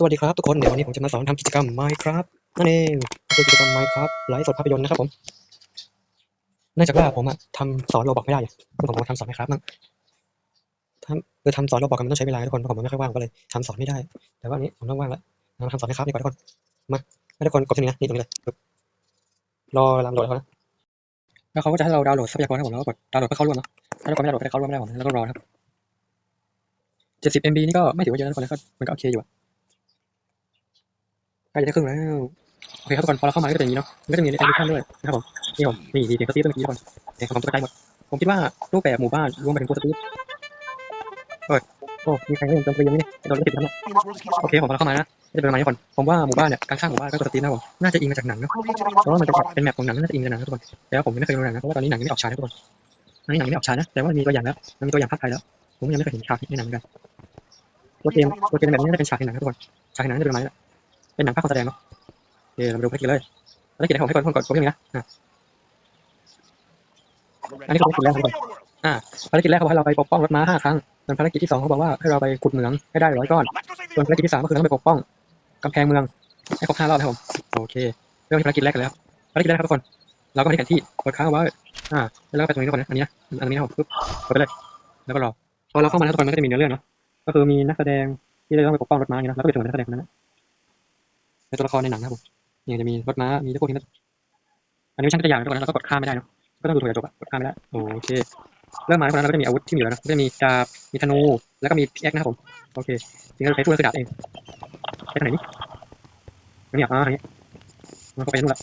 สวัสดีครับทุกคน เดี๋ยววันนี้ผมจะมาสอนทำกิจกรรม Minecraft นั่นเองคือกิจกรรม Minecraft ไลฟ์สดภาพยนตร์นะครับผมเนื่องจากว่าผมอะทำสอนโรบอกไม่ได้อะคือผมมาทำสอน Minecraft มั่งทำคือทำสอนโรบอกมันต้องใช้เวลาทุกคนผมไม่ค่อยว่างก็เลยทำสอนไม่ได้ แต่ว่าอันนี้ผมต้องว่างแล้วเราทำสอน Minecraft ดีกว่าทุกคนมาให้ทุกคนกดที่นี่นะนี่ตรงนี้เลยรอเวลามันโหลดแล้วนะแล้วเขาก็จะให้เราดาวน์โหลดทรัพยากรให้ผมแล้วก็กดดาวน์โหลดเพื่อเข้าร่วมเนาะถ้าทุกคนไม่ดาวน์โหลดก็ได้เข้าร่วมไม่ได้ผมแล้วก็รอครับ70 MB นี่ก็ไม่ถือว่าเยอะนะทุกคนก็มันก็โอเคอยู่อะ ล้จะครึ่งแล้วโอเคครับทุกคนพอเราเข้ามาก็จะเป็นอย่างนี้เนาะมันก็จะมีในแอนิเมชันด้วยนะครับผมนี่ผมนี่ดีเสียงกระซิบตัวเมื่อกี้ทุกคนเสียงของผมตกใจหมดผมคิดว่ารูปแบบหมู่บ้านรวมไปถึงโพสต์ตีฟโอ้ยโอ้มีใครให้ผมจำตัวยังไหมเนี่โดนลิขสิทธิ์แล้วเนี่ยโอเคผมพอเราเข้ามานะก็จะเป็นประมาณนี้ทุกคนผมว่าหมู่บ้านเนี่ยการสร้างหมู่บ้านก็โพสตีฟนะผมน่าจะอิงมาจากหนังเนาะเพราะว่ามันเป็นแบบเป็นแมปของหนังน่าจะอิงจากหนังทุกคนแล้วผมยังไม่เคยดูหนังนะเพราะว่าตอนนี้หนังยังไม่ออกฉายนะทุกคนตอนนี้หนังยังไม่ออกฉายนะแต่ว่ามีตัวอย่างแล้วมันมีตัวอย่างภาคไทยแล้วผมยังไม่เคยเห็นฉากในหนังเหมือนกันตัวเกมตัวเกมแบบนี้น่าจะเป็นฉากในหนังนะทุกคนฉากในหนังจะเป็นประมาณนี้แหละ เป็นหนังภาคคนแสดงเนาะโอเคเรามาดูภารกิจเลยภารกิจแรกผมให้คนกดกดเรื่องนี้นะอะอันนี้คือภารกิจแรกของผมภารกิจแรกเขาบอกให้เราไปปกป้องรถม้าห้าครั้งส่วนภารกิจที่สองเขาบอกว่าให้เราไปขุดเหมืองให้ได้ร้อยก้อน ส่วนภารกิจที่สามก็คือต้องไปปกป้องกำแพงเมืองให้ครบห้ารอบนะครับผมโอเคเริ่มที่ภารกิจแรกกันแล้วภารกิจแรกครับทุกคนเราก็มาที่แผนที่กดค้างเอาไว้อ่าแล้วก็ไปตรงนี้ทุกคนนะอันนี้นะอันนี้นะครับปุ๊บกดไปเลยแล้วก็รอพอเราเข้ามาแล้วทุกคนมันก็จะมีเนื้อเรื่องเนาะก็คือมีนักแสดงที่เราต้องไปปกป้องรถม้าอย่างนี้นะแล้วก็ไปถึงนักแสดงคนนั้น นะเป็นตัวละครในหนังนะครับผมเนี่ยจะมีรถม้ามีเจ้าพวกนี้นะอันนี้ไม่ใช่ตัวอย่างทุกคนนะเราก็กดข้ามไม่ได้เนะก็ต้องดูตัวอย่างจบอะกดข้ามไม่ได้โอเคเริ่มมาทุกคนนะเราก็จะมีอาวุธที่มีอยู่แล้วนะก็จะมีดาบมีธนูแล้วก็มีพิกแอคนะครับผมโอเคสิ่งที่เราใช้พูดก็คือดาบเองไปทางไหนนี่ทางนี้อะอ่าทางนี้มันเข้าไปนู่นละ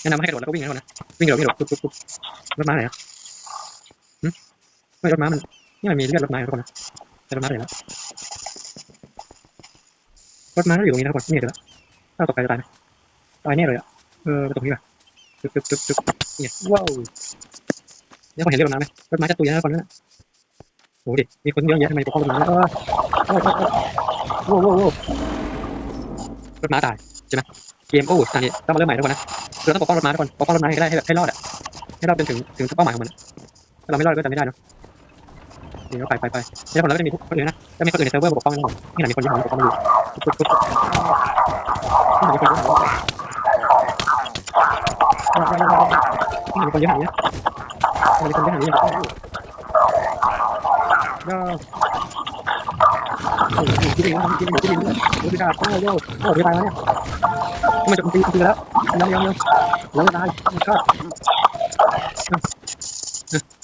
แนะนำให้กระโดดแล้วก็วิ่งนะทุกคนนะวิ่งกระโดดวิ่งกระโดดปุ๊บปุ๊บปุ๊บรถม้าไหนอะหึไม่รถม้ามันนี่มันมีเลือดรถม้าทุกคนนะแต่รถม้าไหนแล้วรถม้าก็อยู่ตรงนี้นะทุกคนนี่เดี๋ยวละ ถ้าตกไปจะตายนะตายแน่เลยอะ เออไปตรงนี้ป่ะตึ๊บตึ๊บตึ๊บตึ๊บเนี่ยว้าวเนี่ยพอเห็นเรือดำน้ำไหมรถม้าจะตุยนะคนนั้นน่ะโอ้โหดิมีคนเยอะแยะทำไมปกป้องรถม้าเออเออเออเออโว้วโว้วโว้วรถม้าตายใช่ไหมเกมโอ้อันนี้ต้องมาเริ่มใหม่ทุกคนนะเราต้องปกป้องรถม้าทุกคนปกป้องรถม้าให้ได้ให้แบบให้รอดอะให้รอดจนถึงถึงเป้าหมายของมันอะถ้าเราไม่รอดก็จะไม่ได้เนาะ นี่ก็ไปไปไปแล้วคนเราก็จะมีคนอื่นนะจะมีคนอื่นในเซิร์ฟเวอร์ปกป้องนะผมนี่แหละมีคนเยอะปกป้องอยู่ปุ๊บปุ๊บปุ๊บนี่มีคนเยอะนี่มีคนเยอะหายเนี่ยมีคนเยอะหายเนี่ยย่าโอ้ยกินเองกินเองกินเองด้วยดูดิดาโอ้โหโอ้โหตายแล้วเนี่ยมันจะตีตีแล้วยังยังยังยังตายมันก็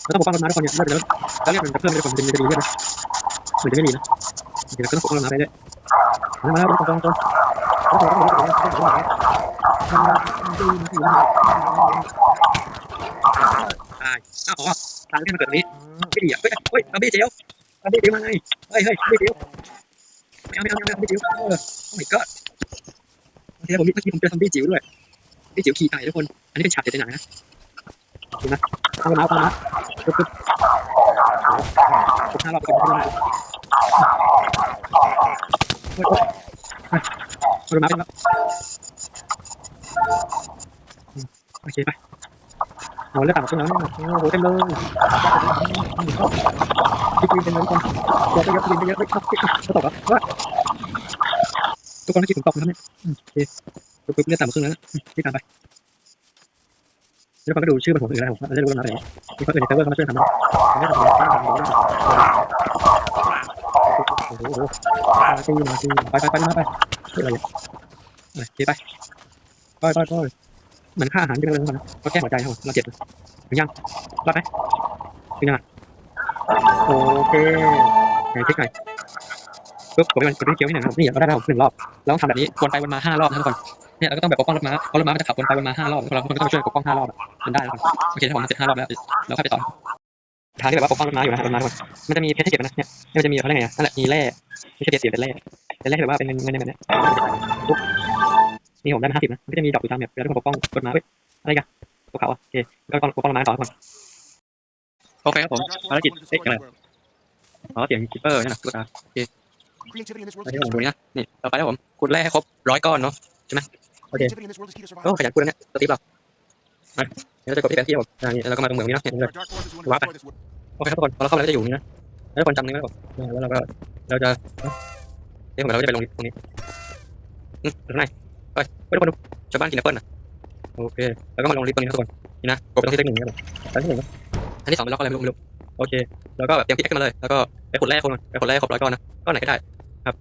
แล้วต้องปกป้องรถม้าทุกคนเนี่ยเลือดแล้วเรียกมันจะเพิ่มไปก่อนมันจะดีเลือดนะมันจะไม่ดีนะเดี๋ยวก็ต้องปกป้องรถม้าไปเรื่อยมาแล้วตรงตรงตรงต้องต้องต้องต้องต้องต้องตายอ้าวอ๋อตายที่มันเกิดตรงนี้ไม่ดีอะเฮ้ยเฮ้ยเอาไม่เจียวเอาไม่เจียวมาไงเฮ้ยเฮ้ยไม่เจียวไม่เอาไม่เอาไม่เอาไม่เจียวเออ oh my god โอเคผมเมื่อกี้ผมเจอซอมบี้จิ๋วด้วยซอมบี้จิ๋วขี่ไก่ทุกคน อันนี้เป็นฉากเด็ดในหนังนะ ดูนะเอามาเอามาปึ๊บปึ๊บห้ารอบไปก่อนปึ๊บโอ้ยโอ้ยเอามาไปแล้วโอเคไปเอาเลือดต่ำขึ้นแล้วโอ้โหเต็มเลยพี่กินเต็มเลยทุกคนเยอะไปเยอะเยอะเยอะเยอะครับจะตกแล้วทุกคนเมื่อกี้ผมตกนะครับเนี่ยโอเคปึ๊บเลือดต่ำขึ้นแล้วพี่ตามไป แล้วก็ดูชื่อบนหัวอื่นแล้วผมจะรู้ว่าอะไรมีคนอื่นในเซิร์ฟเวอร์เขามาช่วยทำนะไม่ทำโอ้โหมาตีมาตีไปไปไปมาไปอะไรอย่างโอเคไปไปไปไปเหมือนค่าอาหารที่เราเล่นกันนะก็แก้หัวใจครับเราเจ็บถึงยังรอดไหมถึงยังโอเคไหนเช็คหน่อยปุ๊บกดไปมันกดที่เคี้ยวให้หน่อยนะครับนี่เราได้แล้วหนึ่งรอบเราต้องทำแบบนี้วนไปวนมาห้ารอบนะทุกคนเนี่ยเราก็ต้องแบบปกป้องรถม้าเพราะรถม้ามันจะขับวนไปวนมาห้ารอบเราก็ต้องช่วยปกป้องห้ารอบ มันได้แล้วโอเคถ้าผมเสร็จห้ารอบแล้วเราค่อยไปต่อทางที่แบบว่าปกป้องรถม้าอยู่นะรถม้าทุกคนมันจะมีเพชรให้เก็บนะเนี่ยมันจะมีเขาเรียกไงนั่นแหละมีแร่ไม่ใช่เพชรเสียเป็นแร่เป็นแร่ที่แบบว่าเป็นเงินเงินแบบเนี้ยปุ๊บนี่ผมได้มาห้าสิบนะมันก็จะมีดอกอยู่ตามแบบแล้วทุกคนปกป้องรถม้าเว้ยอะไรกันพวกเขาอะโอเคก็ปกป้องรถม้าต่อทุกคนโอเคครับผมภารกิจเอ๊ะอะไรอ๋อเสียงคิปเปอร์นี่นะตุ๊กตา Creativity in this world อัน is นี้ key ผม to ดูนี่นะนี่ต่อไปนะผมขุดแร่ให้ครบร้อยก้อนเนาะ Okay. Creativity in this world is key to โอ้ survival. ขยันพูดแล้วเนี่ยสตีฟเรา ไปเดี๋ยวเราจะกดที่แผนที่ผมอ่านี่แล้วเราก็มาตรงเหมืองนี้นะเนี่ย Our dark forces want to Wow. destroy this world. โอเคครับทุกคนพอเราเข้ามาแล้วจะอยู่นี่นะแล้วทุกคนจำนี้ไว้ก่อนเราเราก็เราจะนี่ผมเราก็จะไปลงตรงนี้อืมตรงไหนเฮ้ยเฮ้ยทุกคนดูชาวบ้านกินแอปเปิ้ลนะโอเคแล้วก็มาลงลิฟต์ตรงนี้ครับทุกคนนี่นะกดไปตรงที่เลขหนึ่งนี่ครับผมอันที่หนึ่งนะอันที่สองเป็นล็อกอะไรไม่รู้ไม่รู้โอเค แล้วก็แบบเตรียมพิกขึ้นมาเลยแล้วก็ไปขุดแร่คนไปขุดแร่ครบร้อยก้อนนะก้อนไหนก็ได้ครับ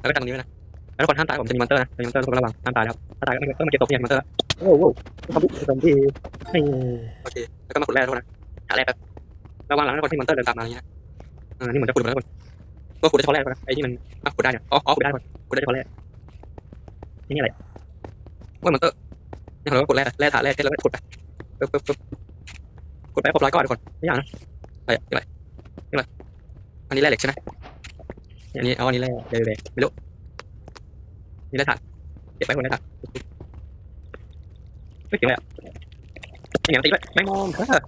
แล้วก็จังนี้ไว้นะแล้วทุกคนห้ามตายผมจะมีมอนเตอร์นะจะมีมอนเตอร์ทุกคนระวังห้ามตายนะครับถ้าตายก็ไม่ต้องมาเก็บตกเนี่ยมอนเตอร์ โอ้โหทำทุกคนทีนี่โอเค แล้วก็มาขุดแร่ทุกนะหาแร่แป๊บระวังหลังนะคนที่มอนเตอร์เดินตามมาอย่างนี้นะเออนี่เหมือนจะขุดมาแล้วคนก็ขุดได้เฉพาะแร่ก่อนะไอ้ที่มันอะขุดได้เนี่ยอ๋ออ๋อขุดได้ก่อนขุดได้เฉพาะแร่นี่อะไรว่ามอนเตอร์นี่เราก็ขุดแร่แร่ถาแร่เสร็จแล้วก็ขุดไปปึ๊บปึ๊บปึ๊บขุดไปครบร้อยก้อนทุกคนไม่ยากนะอะไรอะอะไรอะไรอันนี้แร่เหล็กใช่ไหมอันนี้เอาอันนี้แร่เดย์ไม่รู้นี่แร่ถาเก็บไว้คนแร่ถา ไม่เกี่ยวอะไรอะไม่เหนียวตีด้วยไม่มองเออ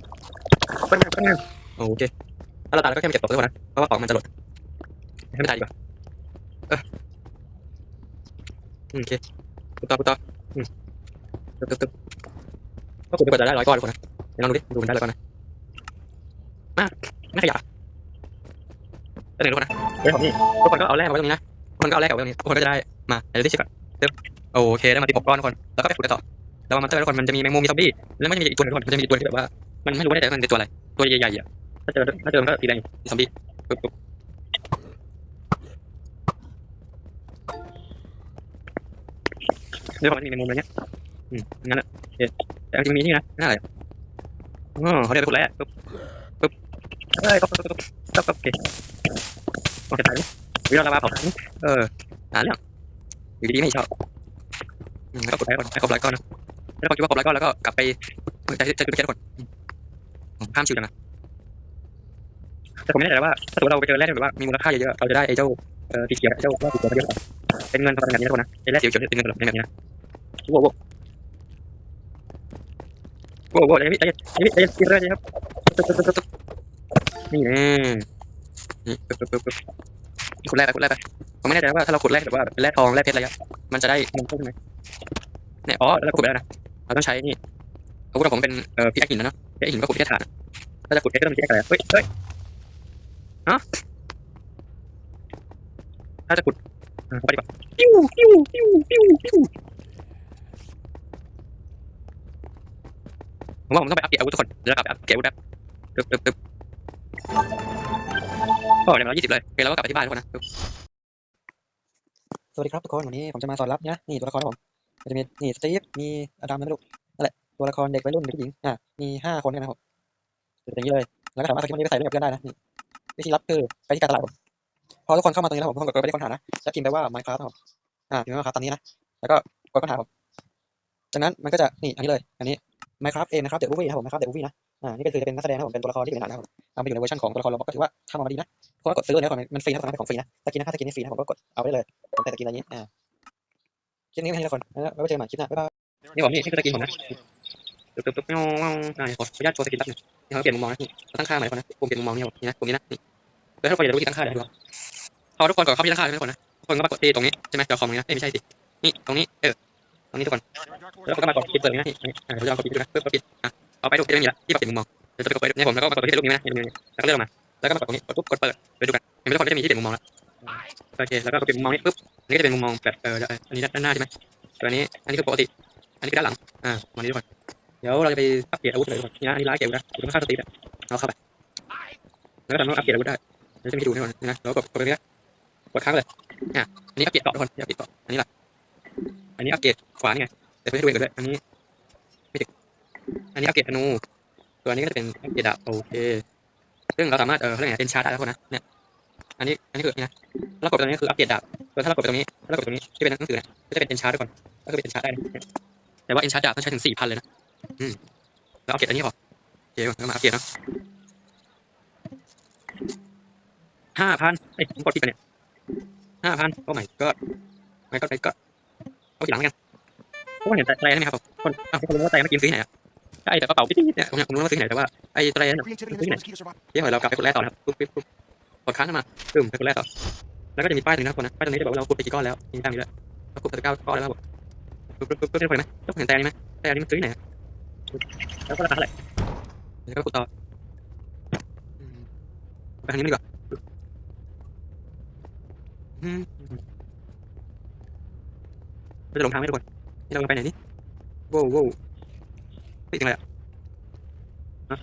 เป็นไงเป็นไงโอเคถ้าเราตายแล้วก็แค่มาเก็บตกทุกคนนะเพราะว่าของมันจะหล่นให้มันตายดีกว่าเอออืมโอเคกูต่อกูต่ออืมตึ๊บตึ๊บตึ๊บก็ขุดไปกว่าจะได้ร้อยก้อนทุกคนนะเดี๋ยวลองดูดิดูมันได้ร้อยก้อนนะมาไม่ขยะเป็นไงทุกคนนะเดี๋ยวผมนี่ทุกคนก็เอาแร่มาไว้ตรงนี้นะทุกคนก็เอาแร่กลับไว้ตรงนี้ทุกคนก็จะได้มาเดี๋ยวดูที่เช็คก่อนตึ๊บโอเคได้มาติดหกก้อนทุกคนแล้วก็ไปขุดกันต่อ แล้วมันเตอร์ทุกคนมันจะมีแมงมุมมีซอมบี้แล้วมันจะมีอีกตัวหนึงทุกคนมันจะมีตัวที่แบบว่ามันไม่รู้ว่าแต่มันเป็นตัวอะไรตัวใหญ่ๆอะถ้าเจอถ้าเจอมันก็ตีแรงอยู่มีซอมบี้ปึ๊บปึ๊บเดี๋ยวมันมีแมงมุมอะไรเงี้ยอืมงั้นแหละแต่จริงมีนี่นะน่าอะไรอ๋อเขาเรียกไปขุดแร่ปึ๊บปึ๊บเอ้ยปึ๊บปึ๊บปึ๊บปึ๊บปึ๊บโอเคโอเคตายแล้ววิเราละมาเผาถังเออหาเรื่องอยู่ดีๆไม่ชอบอืมก็กดไลค์ก่อนให้ครบร้อยก้อนนะ แล้วพอคิดว่าครบร้อยก้อนแล้วก็กลับไปเออจะจะจะไปแค่ทุกคนอืมผมข้ามชิวจังนะแต่ผมไม่แน่ใจว่าถ้าสมมติเราไปเจอแร่ที่แบบว่ามีมูลค่าเยอะๆเราจะได้ไอ้เจ้าเอ่อสีเขียวไอ้เจ้าว่าสีเขียวมาเยอะกว่าเป็นเงินประมาณนี้นะทุกคนนะไอ้แร่สีเขียวเป็นเงินแบบนี้นะโว้โว้โว้โว้ใจเย็นใจเย็นใจเย็นใจเย็นกินเลยครับตึ๊บตึ๊บตึ๊บตึ๊บนี่แน่นี่ปึ๊บปึ๊บปึ๊บขุดแร่ไปขุดแร่ไปผมไม่แน่ใจว่าถ้าเราขุดแร่แบบว่าแร่ทองแร่เพชรอะไรเงี้ยมันจะได้เงินเพิ่มไหมเนี่ยอ๋อแล้วเราขุดไปแล้วนะ เราต้องใช้นี่อาวุธของผมเป็นเอ่อพิกหินนะเนาะพิกหินก็ขุดแค่ฐานถ้าจะขุดเพชรก็ต้องมีพิกอะไรเฮ้ยเฮ้ยฮะถ้าจะขุดอ่าเข้าไปดีกว่าปิ้วปิ้วปิ้วปิ้วปิ้วผมว่าผมต้องไปอัปเกรดอาวุธทุกคนเดี๋ยวเรากลับไปอัปเกรดอาวุธแป๊บตึ๊บตึ๊บตึ๊บโอ้เดี๋ยวเรายี่สิบเลยโอเคเราก็กลับไปที่บ้านทุกคนนะปึ๊บสวัสดีครับทุกคนวันนี้ผมจะมาสอนรับนะนี่ตัวละครของผม มันจะมีนี่สตีฟมีอดัมนะไม่รู้นั่นแหละตัวละครเด็กวัยรุ่นเด็กผู้หญิงอะมีห้าคนกันนะครับจะเป็นอย่างนี้เลยแล้วก็สามารถสกิปมันนี้ไปใส่เล่นกับเพื่อนได้นะนี่วิธีรับคือไปที่การตลาดผมพอทุกคนเข้ามาตรงนี้แล้วผมต้องกดไปที่ค้นหานะแล้วพิมพ์ไปว่า Minecraft ครับอ่าพิมพ์ว่า Minecraft ตามนี้นะแล้วก็กดค้นหาผมจากนั้นมันก็จะนี่อันนี้เลย อันนี้ Minecraft เองนะครับเดอะมูฟวี่นะครับผม Minecraft เดอะมูฟวี่นะอ่านี่ก็คือจะเป็นนักแสดงนะครับผมเป็นตัวละครที่อยู่ในหนังนะครับผมเอาไปอยู่ในเวอร์ชันของตัวละครเราก็ถือว่าทำออกมาดีนะเพราะว่ากดซื้อนะครับมันฟรีนะครับเป็นของฟรีนะสกินนะถ้าสกินนี่ฟรีนะผมก็กดเอาไปเลยผมแต่สกินอะไรนี้อ่า คลิปนี้ไม่ให้ทุกคนแล้วไว้เจอกันใหม่คลิปหน้าบ๊ายบายนี่ผมนี่นี่คือสกินผมนะตึ๊บตึ๊บตึ๊บเงาเงาอ่าขออนุญาตโชว์สกินแป๊บนึงนี่เขาเปลี่ยนมุมมองนะนี่เราตั้งค่าใหม่ก่อนนะปุ่มเปลี่ยนมุมมองเนี่ครับนี่นะปุ่มนี้นะนี่แล้วทุกคนอย่าดูที่ตั้งค่าเดี๋ยวดูพอทุกคนกดเข้าที่ตั้งค่าใช่ไหมทุกคนนะทุกคนก็มากดที่ตรงนี้ใช่ไหมจอคอมนี้นะเอ้ยไม่ใช่สินี่ตรงนี้เออตรงนี้ทุกคนแล้วก็มากดปิดเปิดนะนี่อ่าเดี๋ยวเรากดปิดนะปึ๊บกดปิดอะเอาไปถูที่ไม่มีละที่ปรับเปลี่ยนมุมมองเดี๋ยวจะไปกดเปิดเนี่ยผมแล้วก็มากดที่รูปนี้นะแล้วก็เลื่อนลงมาแล้วก็มากดตรงนี้กดปุ๊บกดเปิดไปดูกันเห็นไหมทุกคนก็จะมีที่เปลี่ยนมุมมองแล้ว โอเค แล้วก็เปลี่ยนมุมมองนี้ปุ๊บอันนี้ก็จะเป็นมุมมองแบบเอออันนี้ด้านหน้าใช่ไหมตัวนี้ อันนี้คือปกติ อันนี้คือด้านหลัง อ่าวันนี้ทุกคนเดี๋ยวเราจะไปอัปเกรดอาวุธเลยทุกคนนี่นะอันนี้ร้านเก็บอาวุธนะคุณต้องฆ่าสตีฟอะเอาเข้าไป แล้วก็ทำให้อัปเกรดอาวุธได้เดี๋ยวจะมีให้ดูแน่นอนนะแล้วก็กดกดไปเรื่อยกดค้างเลยอะอันนี้อัปเกรดเกาะทุกคนอัปเกรดเกาะอันนี้ล่ะอันนี้อัปเกรดขวานี่ไงเดี๋ยวไปให้ดูเองกันด้วยอันนี้ไม่ถึงอันนี้อัปเกรดธนูตัวนี้ก็จะเป็นอัปเกรดดาบโอเค ซึ่งเราสามารถเออเขาเรียกไงเป็นชาร์จได้ทุกคนนะเนี่ย อันนี้อันนี้คือนี่นะแล้วกดตรงนี้คืออัปเกรดดาบส่วนถ้าเรากดไปตรงนี้ถ้าเรากดตรงนี้ที่เป็นหนังสือเนี่ยก็จะเป็นเอนชาร์ทุกคนก็คือเป็นเอนชาร์ดได้นะแต่ว่าเอนชาร์ดดาบต้องใช้ถึงสี่พันเลยนะอืมแล้วอัปเกรดอันนี้พอโอเคแล้วมาอัปเกรดเนาะห้าพันเอ้ยผมกดผิดไปเนี่ยห้าพันโอ้ my god ไม่ก็ไปก็เอาทีหลังแล้วกันทุกคนเห็นแต่แตรได้ไหมครับผมคนอ้าวทุกคนรู้ว่าแตรเมื่อกี้ซื้อไหนอะใช่แต่กระเป๋าปิ๊ดเนี่ยผมเนี่ยผมรู้ว่าซื้อไหนแต่ว่าไอ้แตรเนี่ย Creativity in this world is key to survival. เดี๋ยวเรากลับไปกดแรกต่อนะครับปุ๊บปุ๊บปุ๊บ กดค้างขึ้นมาปึ้มไปกดแรกต่อแล้วก็จะมีป้ายตรงนี้นะทุกคนนะป้ายตรงนี้จะบอกว่าเราขุดไปกี่ก้อนแล้วมีตามนี้ด้วยเราขุดไปเก้าก้อนแล้วครับผมปุ๊บปุ๊บปุ๊บปุ๊บเห็นไหมต้องเห็นแตรนี้ไหมแตรนี้มันซื้อไหนแล้วก็ราคาเท่าไหร่เดี๋ยวก็ขุดต่อไปทางนี้มีกว่าอืมเราจะลงทางไหมทุกคนนี่เราจะไปไหนนี่โว้วว้วเฮ้ยยังไงอะฮะ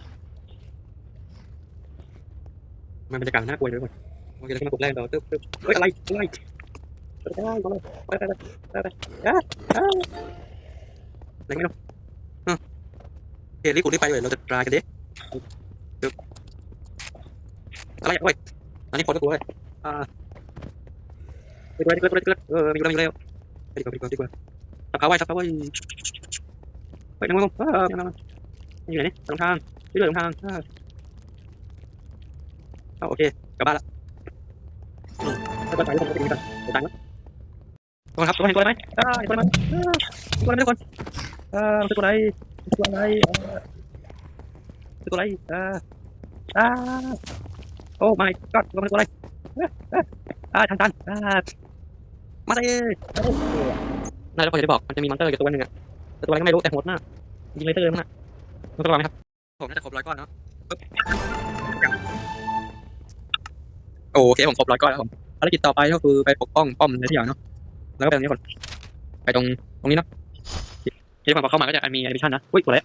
มันบรรยากาศน่ากลัวเลยทุกคนโอเคเราขึ้นมากดแรกเราตึ๊บตึ๊บเฮ้ยอะไรอะไรไปไปไปไปไปไปอะอะอะไรไม่รู้อะโอเครีบกดรีบไปเลยเราจะตายกันดิตึ๊บอะไรโอ้ยอันนี้คนก็กลัวเลยอ่าไปด้วยไปด้วยไปด้วยเออมีแล้วมีแล้วไปดีกว่าไปดีกว่าไปดีกว่าสับขาไว้สับขาไว้ไปนั่งลงเออนั่งลงอยู่ไหนนี่ตรงทางที่เดินตรงทาง อ่าเอาโอเค กลับบ้านละอืมไปไปไปกคนไปดีกันไปตังค์ทุกคนครับทุกคนเห็นตัวอะไรไหมอ่าเห็นตัวอะไรไหมอ่าเห็นตัวอะไรไหมทุกคนอ่าตัวอะไรมันตัวอะไรอ่าคือตัวอะไรอ่าอ่าโอ้ my god มันคือตัวอะไรอ่าอ่าอ่าทางตันอ่ามาสินายทุกคนจะได้บอกมันจะมีมอนเตอร์อยู่ตัวนึงอะแต่ตัวอะไรก็ไม่รู้แต่โหดมากยิงเลเซอร์มันอะมันตัวอะไรไหมครับผมน่าจะครบร้อยก้อนเนาะ อเคผมครบร้อยก้อนแล้วผมภารกิจต่อไปก็คือไปปกป้องป้อมในที่อย่างเนาะแล้วก็ไปตรงนี้ก่อนไปตรงตรงนี้เนาะที่ผมพอเข้ามาก็จะมีแอนิเมชันนะอุ้ยอะไร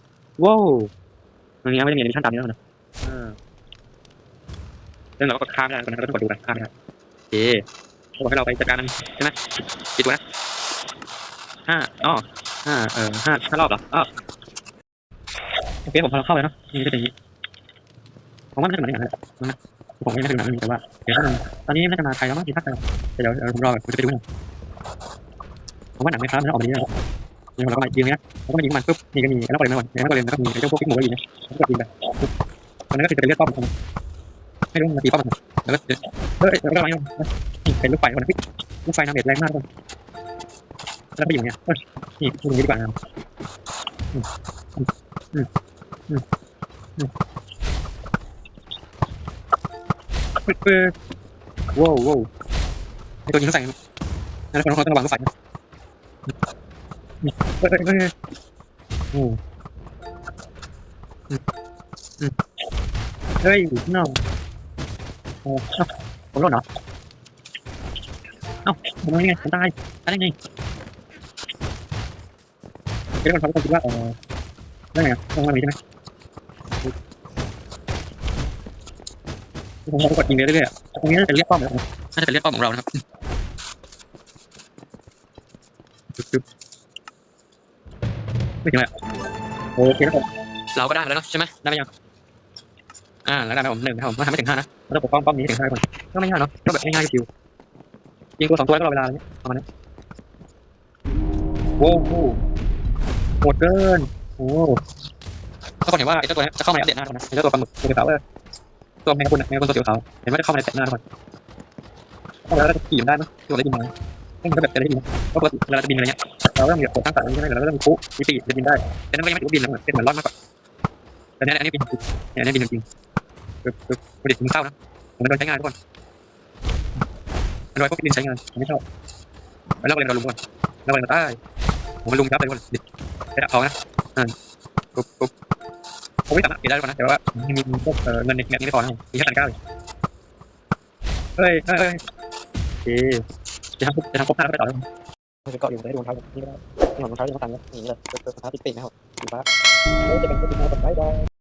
ว้าวตรงนี้ไม่ได้มีแอนิเมชันตามนี้แล้วนะอ่าซึ่งเราก็ข้ามไม่ได้ตอนนั้นเราต้องกดดูกันข้ามไม่ได้โอเคเขาบอกให้เราไปจัดการมันใช่ไหมกี่ตัวนะห้าอ๋อห้าเออห้าห้ารอบเหรออ๋อโอเคผมพอเราเข้าเลยเนาะนี่ก็จะอย่างนี้ผมว่ามันน่าจะมาได้อย่างนั้นแหละนะ ผมไม่ได้ถึงนั้นแต่ว่าเดี๋ยวนตอนนี้น่าจะมาไทยแล้วมั้งที่ภาคไทยเดี๋ยวเดี๋ยวผมรอผมจะไปดูหน่อยผมว่าหนังไม่ค้ามันออกมาดีนะนี่เราก็มายิงนะแล้วก็มายิงมันปุ๊บนี่ก็มีแล้วก็เลยไม่หมดแล้วก็เลยแล้วก็มีไอ้เจ้าพวกที่หมูก็ยิงนะแล้วก็ยิงไปตอนนั้นก็คือจะเป็นเลือดป้อมผมไม่รู้มันตีป้อมมันแล้วก็เฮ้ยแล้วก็มานี่เป็นลูกไฟคนนะลูกไฟน้ำเบ็ดแรงมากทุกคนแล้วไปอยู่เนี่ยเฮ้ยนี่ตรงนี้ดีกว่านะอืมอืมอืมอืม เฮ้ยเฮ้ยว้าวว้าวไอตัวยิงเขาใส่แล้วคนเขาต้องระวังลูกไฟนะอืมเฮ้ยเฮ้ยเฮ้ยโอ้อืมอืมเฮ้ยน้องโอ้เอ้าผมรอดเหรอเอ้าผมทำยังไงผมตายตายได้ไงเดี๋ยวคนเขาก็คิดว่าเออได้ไงต้องมามีใช่ไหม ผมก็กดยิงเรื่อยๆตรงนี้น่าจะเรียกป้อมแล้วน่าจะเป็นเรียกป้อมของเรานะครับปึ๊บไม่ถึงแล้วโอเคครับผมเราก็ได้แล้วเนาะใช่ไหมได้ไหมยังอ่าแล้วได้ไหมผมหนึ่งนะครับผมไม่ทำไม่ถึงห้านะเราปกป้องป้อมนี้ถึงห้าคนก็ไม่ยากเนาะก็แบบง่ายๆชิวยิงตัวสองตัวก็รอเวลาอะไรเงี้ยประมาณนี้โว้โหโหดเกินโอ้ถ้าคนเห็นว่าไอ้เจ้าตัวนี้จะเข้ามาในอัปเดตหน้าทุกคนนะไอ้เจ้าตัวปลาหมึกตัวสีขาวเออ ตัวแมงกะพรุนอะแมงกะพรุนตัวสีขาวเห็นว่าจะเข้ามาในแตะหน้าทุกคนเข้ามาแล้วก็จะขี่มันได้ไหมตัวอะไรบินมาซึ่มันก็แบบจะได้บินเพราะปกติเวลาจะบินอะไรเงี้ยเราก็ต้องมีแบบโครงสร้างสายใช่ไหมเราก็ต้องมีปุ๊มีปีกจะบินได้แต่นั่นก็ยังไม่ถือว่าบินแล้วเหมือนเป็นเหมือนรอดมากกว่าแต่เนี้ยอันนี้บินจริงเนี่ยอันนี้บินจริงปึ๊บปึ๊บประดิษฐ์มึงเข้านะผมมันโดนใช้งานทุกคนมันโดนพวกบินใช้งานผมไม่ชอบแล้วเราเลยเราลุมก่อนเราเลยมาใต้ผมมันลุมยับเลยทุกคนเดี๋ยวเอานะอ่าปุ๊บปุ๊บ ผมไม่สามารถเปลี่ยนได้ทุกคนนะ แต่ว่ามีพวกเงินในแมปนี้ไม่พอนะมีแค่พันเก้าเฮ้ยเฮ้ยเฮ้ยจะทำจะทำครบห้าแล้วไปต่อเลยจะเกาะอยู่ได้ดวงเท้านี่ก็ได้นี่ของรองเท้ายังไม่ตันนะนี่เลยรองเท้าติดปีกนะครับสีฟ้าแล้วจะเป็นตัวติดมาต่อไปได้